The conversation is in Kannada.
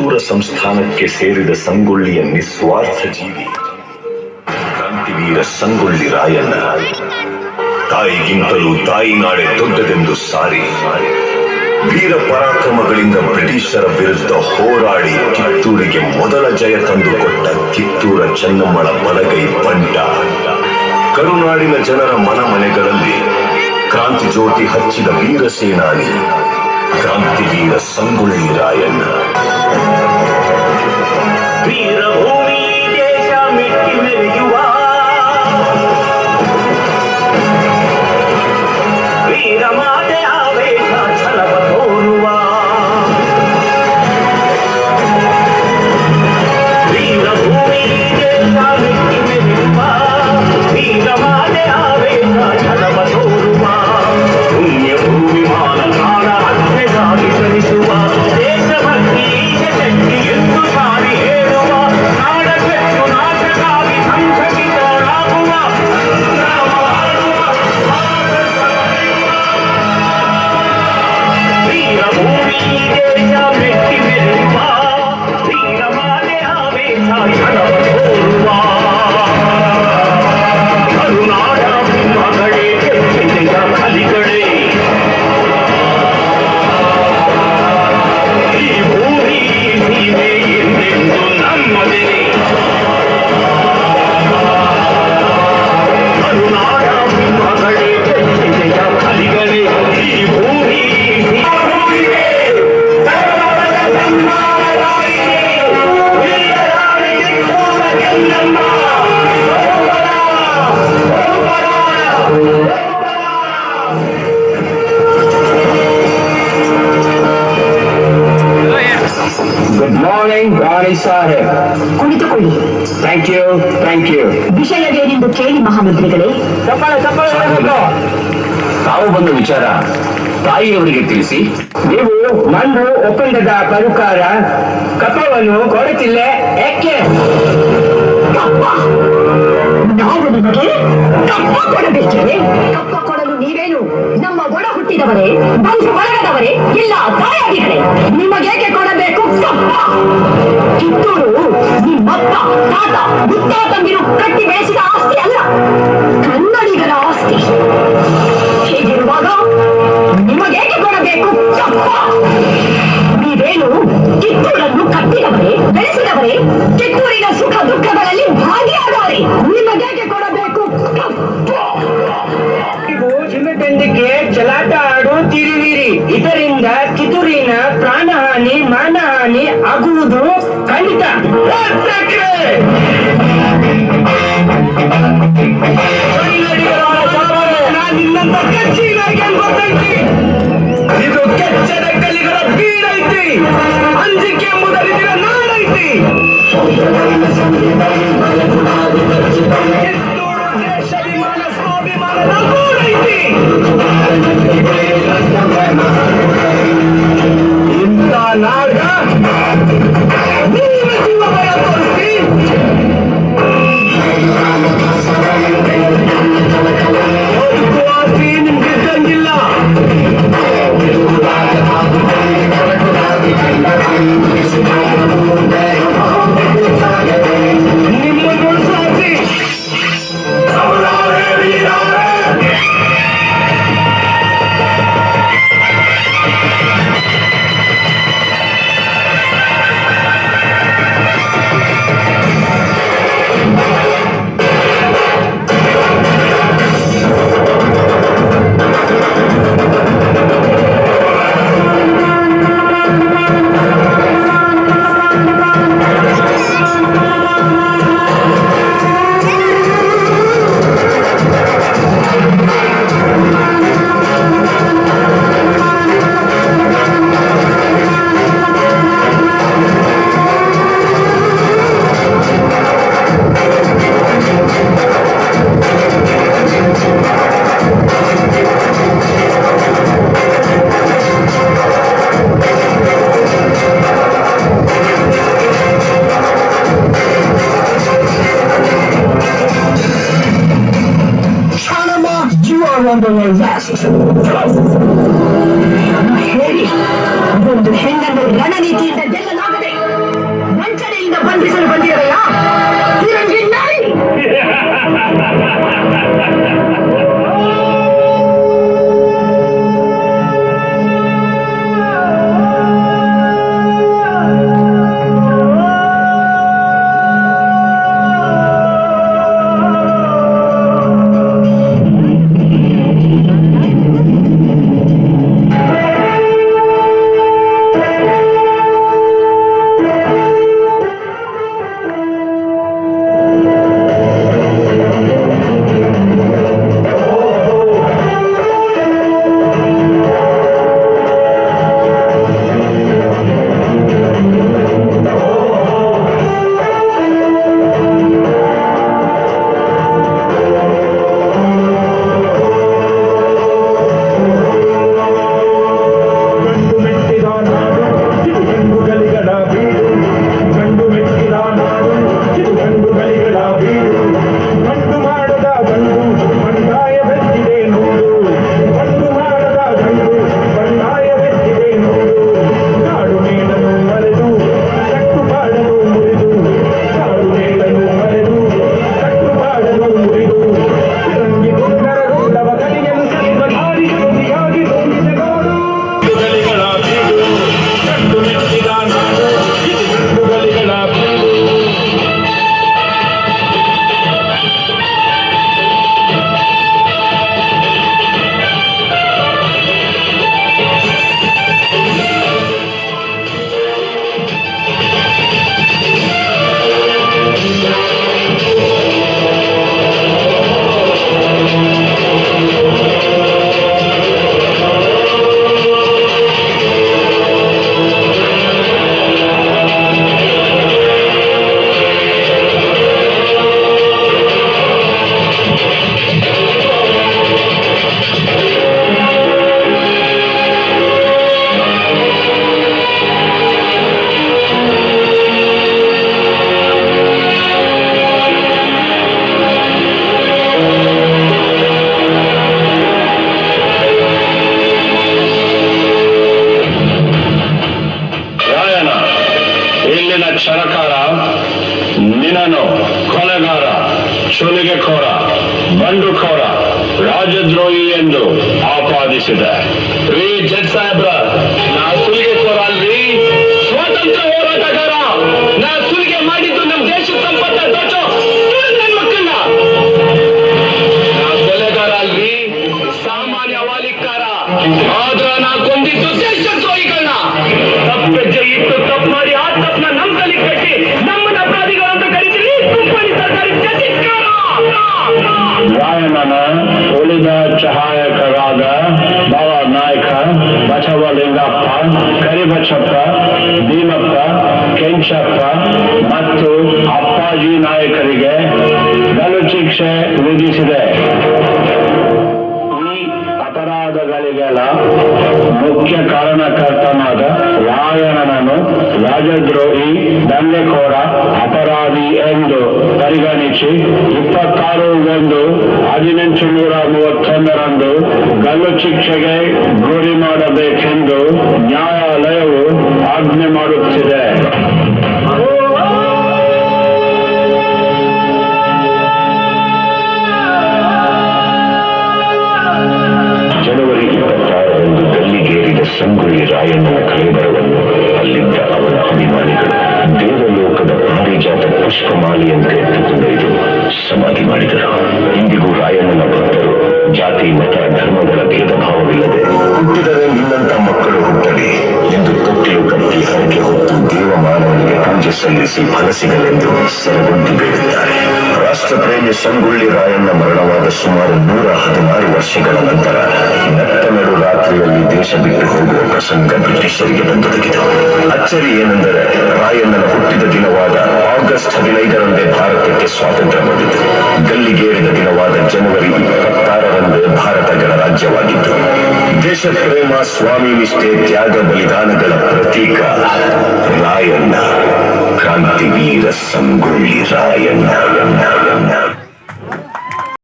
ಕಿತ್ತೂರ ಸಂಸ್ಥಾನಕ್ಕೆ ಸೇರಿದ ಸಂಗೊಳ್ಳಿಯ ನಿಸ್ವಾರ್ಥ ಜೀವಿ, ಕ್ರಾಂತಿವೀರ ಸಂಗೊಳ್ಳಿ ರಾಯಣ್ಣ. ತಾಯಿಗಿಂತಲೂ ತಾಯಿ ನಾಳೆ ದೊಡ್ಡದೆಂದು ಸಾರಿ. ವೀರ ಪರಾಕ್ರಮಗಳಿಂದ ಬ್ರಿಟಿಷರ ವಿರುದ್ಧ ಹೋರಾಡಿ ಕಿತ್ತೂರಿಗೆ ಮೊದಲ ಜಯ ತಂದುಕೊಟ್ಟ ಕಿತ್ತೂರ ಚೆನ್ನಮ್ಮಳ ಬಲಗೈ ಬಂಟ. ಕರುನಾಡಿನ ಜನರ ಮನ ಮನೆಗಳಲ್ಲಿ ಕ್ರಾಂತಿ ಜ್ಯೋತಿ ಹಚ್ಚಿದ ವೀರ ಸೇನಾನಿ ಕ್ರಾಂತಿವೀರ ಸಂಗೊಳ್ಳಿ ರಾಯಣ್ಣ ವೀರಭೂಮಿ ದೇಶ ವಿಷಯವೇನೆಂದು ಕೇಳಿ ಮಹಾಮಂತ್ರಿಗಳೇ. ತಾವು ಬಂದ ವಿಚಾರ ತಾಯಿಯವರಿಗೆ ತಿಳಿಸಿ. ನೀವು ಮಂದು ಒಪ್ಪಂದದ ಪ್ರಕಾರ ಕಪ್ಪವನ್ನು ಕೊಡುತ್ತಿಲ್ಲ ಯಾಕೆ? ಕಪ್ಪ? ನಾವು ನಿಮಗೆ ಕಪ್ಪ ಕೊಡಬೇಕೇ? ಕಪ್ಪ ಕೊಡಲು ನೀವೇನು ನಮ್ಮ ಒಳ ಹುಟ್ಟಿದವರೇ ಬಂಧು ಬಳಗದವರೇ ಇಲ್ಲ ತಾಯಾದಿಗಳೇ ನಿಮಗೇಕೆ ಕೊಡಬೇಕು ಕಪ್ಪ? ಕಿತ್ತೂರು ನಿಮ್ಮಪ್ಪ ತಾತ ಮುತ್ತಾತಂದಿರು ಕಟ್ಟಿ ಬೆಳೆಸಿದ ಆಸ್ತಿ ಅಲ್ಲ? ಕನ್ನಡಿಗರ ಆಸ್ತಿ. ಹೀಗಿರುವಾಗ ನಿಮಗೇಕೆ ಕೊಡಬೇಕು? ನೀವೇನು ಕಿತ್ತೂರನ್ನು ಕಟ್ಟಿದವರೇ, ಬೆಳೆಸಿದವರೇ? ಇದು ಕೆಚ್ಚದ ಕಲಿಗಳ ಬೀಡೈತಿ ಅಂಜಿಕೆ ಎಂಬುದರಿದಿರ ನಾಡೈತಿ ಕಿತ್ತೂರು ದೇಶಾಭಿಮಾನ ಸ್ವಾಭಿಮಾನದ ನಿಮ್ಮನ್ನು ಬಂಡುಖೋರ ರಾಜದ್ರೋಹಿ ಎಂದು ಆಪಾದಿಸಿದೆ. ರೀ, ಜಡ್ ಸಾಹೇಬ್ರ, ನಾ ಸುಲಿಗೆಖೋರ ಅಲ್ರಿ ಸ್ವಾತಂತ್ರ್ಯ ಹೋರಾಟಗಾರ ನಾ ಸುಲಿಗೆ ಮಾಡಿದ್ದು ನಮ್ಮ ದೇಶದ ಸಂಪತ್ತ ದೊಡ್ಡ ಮಕ್ಕಳನ್ನ. ನಾ ಕೊಲೆಗಾರ ಅಲ್ರಿ ಸಾಮಾನ್ಯ ವಾಲಿಕಾರ ಆದ್ರ ನಾ ಕೊಂದಿದ್ದು ದೇಶದ್ರೋಹಿಗಳನ್ನ. ತಪ್ಪೆಜ್ಜೆ ಇಟ್ಟು ತಪ್ಪು ಮಾಡಿ ಆ ತಪ್ಪನ್ನ ನಮ್ ತಲೆ ಕಟ್ಟಿ ನಮ್ಮನ್ನ ಗಲ್ಲು ಶಿಕ್ಷೆ ವಿಧಿಸಿದೆ. ಈ ಅಪರಾಧಗಳಿಗೆಲ್ಲ ಮುಖ್ಯ ಕಾರಣಕರ್ತನಾದ ರಾಯಣನನ್ನು ರಾಜದ್ರೋಹಿ ದಂಧೆಕೋರ ಅಪರಾಧಿ ಎಂದು ಪರಿಗಣಿಸಿ ಇಪ್ಪತ್ತಾರು ಒಂದು ಹದಿನೆಂಟು ನೂರ ಮೂವತ್ತೊಂದರಂದು ಗಲ್ಲು ಶಿಕ್ಷೆಗೆ ಗುರಿ ಮಾಡಬೇಕೆಂದು ನ್ಯಾಯಾಲಯವು ಆಜ್ಞೆ ಮಾಡುತ್ತಿದೆ. ಸಂಗೊಳ್ಳಿ ರಾಯಣ್ಣನ ಕೈಬರವನ್ನು ಅಲ್ಲಿದ್ದ ಅವನ ಅಭಿಮಾನಿಗಳು ದೇವಲೋಕದ ಪಾರಿಜಾತ ಪುಷ್ಪಮಾಲೆಯಂತೆ ಎತ್ತುಕೊಂಡೊಯ್ದು ಸಮಾಧಿ ಮಾಡಿದರು. ಇಂದಿಗೂ ರಾಯಣ್ಣನ ಭಕ್ತರು ಜಾತಿ, ಮತ, ಧರ್ಮಗಳ ಭೇದ ಭಾವವಿಲ್ಲದೆ ಹುಟ್ಟಿದರೆ ನಿನ್ನಂತ ಮಕ್ಕಳು ಹುಟ್ಟಲಿ ಎಂದು ತೊಟ್ಟಿಲು ಕಟ್ಟಿ ಹರಕೆ ಹೊತ್ತು ದೇವಮಾನವನಿಗೆ ಪೂಜೆ ಸಲ್ಲಿಸಿ ಫಲ ಸಿಗಲೆಂದು ಸರಗೊಂಡಿ ಬೇಡುತ್ತಾರೆ ರಾಷ್ಟ್ರಪ್ರೇಮಿ ಸಂಗೊಳ್ಳಿ ರಾಯಣ್ಣ ಮರಣವಾದ ಸುಮಾರು ನೂರ ಹದಿನಾರು ವರ್ಷಗಳ ನಂತರ ನಟ್ಟ ನಡು ರಾತ್ರಿಯಲ್ಲಿ ದೇಶ ಬಿಟ್ಟು ಹೋಗುವ ಪ್ರಸಂಗ ಬ್ರಿಟಿಷರಿಗೆ ಬಂದೊದಗಿತು. ಅಚ್ಚರಿ ಏನೆಂದರೆ ರಾಯಣ್ಣನ ಹುಟ್ಟಿದ ದಿನವಾದ ಆಗಸ್ಟ್ ಹದಿನೈದರಂದೇ ಭಾರತಕ್ಕೆ ಸ್ವಾತಂತ್ರ್ಯ ಬಂದಿತು. ಗಲ್ಲಿಗೇರಿದ ದಿನವಾದ ಜನವರಿ ಇಪ್ಪತ್ತಾರರಂದೇ ಭಾರತ ಗಣರಾಜ್ಯವಾಗಿತ್ತು ದೇಶ ಪ್ರೇಮ ಸ್ವಾಮಿ ನಿಷ್ಠೆ ತ್ಯಾಗ ಬಲಿದಾನಗಳ ಪ್ರತೀಕ ರಾಯಣ್ಣ. ಕ್ರಾಂತಿವೀರ ಸಂಗೊಳ್ಳಿ ರಾಯಣ್ಣ.